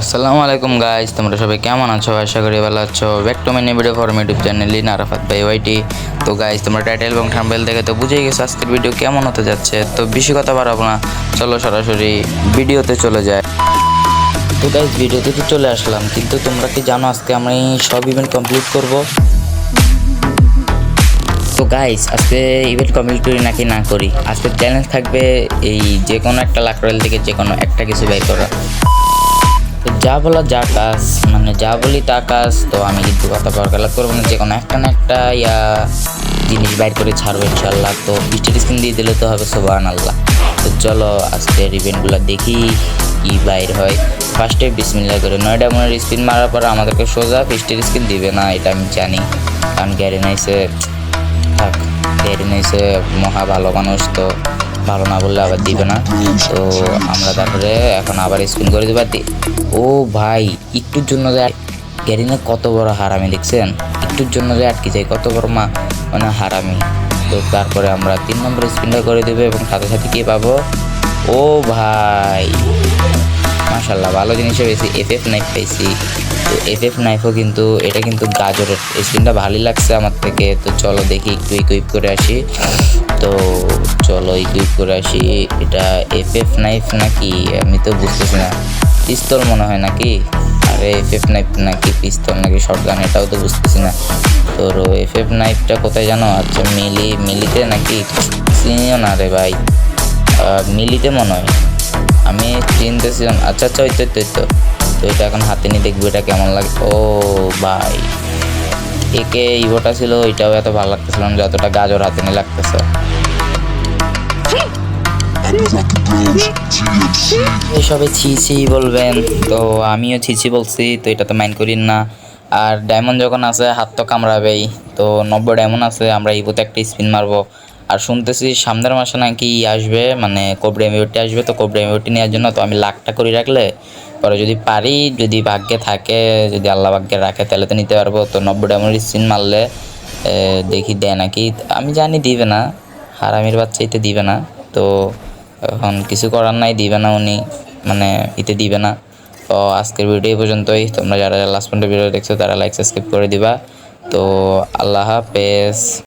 আসসালামু আলাইকুম গাইজ তোমরা সবাই কেমন আছো? আশা করি ভালো আছো। Back to my video for YouTube channel Lin Arafat ভাই ওয়াইটি তো গাইজ তোমরা টাইটেল এবং থাম্বেল দেখে তো বুঝেই গেছো আজকের ভিডিও কেমন হতে যাচ্ছে। তো বেশি কথা বাড়াবো না, চলো সরাসরি ভিডিওতে চলে যায় তো গাইজ ভিডিওতে তো চলে আসলাম, কিন্তু তোমরা কি জানো আজকে আমি সব ইভেন্ট কমপ্লিট করব? তো গাইস আজকে ইভেন্ট কমপ্লিট করি নাকি না করি? আজকে চ্যালেঞ্জ থাকবে এই যে কোনো একটা রয়েল থেকে যে কোনো একটা কিছু বের করা যা বলা, যা কাজ মানে যা বলি তা কাজ, তো আমি কিন্তু কথা বরকালাপ করব না। যে কোনো একটা না একটা, ইয়া, জিনিস বাইর করে ছাড়বো ইনশাল্লাহ তো বৃষ্টির স্ক্রিন দিয়ে দিলে তো হবে সোবান আল্লাহ তো চলো, আজকের ইভেন্টগুলো দেখি কি বাইর হয়। ফার্স্টে বিসমিল্লা করে নয়টা মনের স্পিন মারার পর আমাদেরকে সোজা বৃষ্টির স্ক্রিন দিবে না, এটা আমি জানি। কারণ গ্যারি নাইসে, থাক, গ্যারি নাইসে মহা ভালো মানুষ, তো ভালো না বললে আবার দিবে না। তো আমরা তারপরে এখন আবার স্পিন করে দেবার দি ও ভাই, একটুর জন্য যে গ্যারিনা কত বড় হারামি, দেখছেন? একটুর জন্য যে আটকে যায়, কত বড় মা মানে হারামি। তো তারপরে আমরা তিন নম্বর স্পিনটা করে দেবো এবং সাথে সাথে কি পাবো? ও ভাই মাশাল্লাহ ভালো জিনিসও পেয়েছি এফ এফ নাইফ পেয়েছি। তো এফ এফ নাইফও কিন্তু, এটা কিন্তু গাজরের স্ক্রিনটা ভালোই লাগছে আমার থেকে। তো চলো দেখি একটু ইকুইপ করে আসি। চলো ইকুইপ করে আসি এটা এফ এফ নাইফ নাকি? আমি তো বুঝতেছি না। পিস্তল মনে হয় নাকি? আরে এফ এফ নাইফ নাকি পিস্তল নাকি শর্ট গান এটাও তো বুঝতেছি না। তোর এফ এফ নাইফটা কোথায় জানো? আচ্ছা মিলি মিলিতে নাকি? চিনিও না রে ভাই। মিলিতে মনে হয়। আমি চিনতেছি আচ্ছা আচ্ছা ওই তো তো, তো এটা এখন হাতে নিয়ে দেখব এটা কেমন লাগে। ও ভাই একে ইভোটা ছিল ওইটাও এত ভালো লাগতেছিল না যতটা গাজর হাতে নিয়ে লাগতেছে। সবাই ছি ছি বলবেন। তো আমিও ছি ছি বলছি, তো এটা তো মাইন্ড করি না। আর ডায়মন্ড যখন আছে, হাত তো কামড়াবেই। তো নব্বই ডায়মন্ড আছে, আমরা ইভোতে একটা স্পিন মারবো। আর শুনতেছি সামনের মাসে নাকি আসবে মানে কোবরা এমবিওটি আসবে, তো কোবরা এমবিওটি নেওয়ার জন্য তো আমি লাখটা করে রাখলে, পরে যদি পারি, যদি ভাগ্যে থাকে, যদি আল্লাহ ভাগ্যে রাখে, তাহলে তো নিতে পারব। তো নব্বই ডায়মন্ড স্পিন মারলে দেখি দেয় নাকি। আমি জানি দিবে না, হারামির বাচ্চা এতে দিবে না। তো এখন কিছু করার নাই, দিবে না উনি মানে ইতে দিবে না। তো আজকের ভিডিও এই পর্যন্তই। তোমরা যারা লাস্ট পর্যন্ত ভিডিও দেখছ, তারা লাইক সাবস্ক্রাইব করে দিবা। তো আল্লাহ হাফেজ।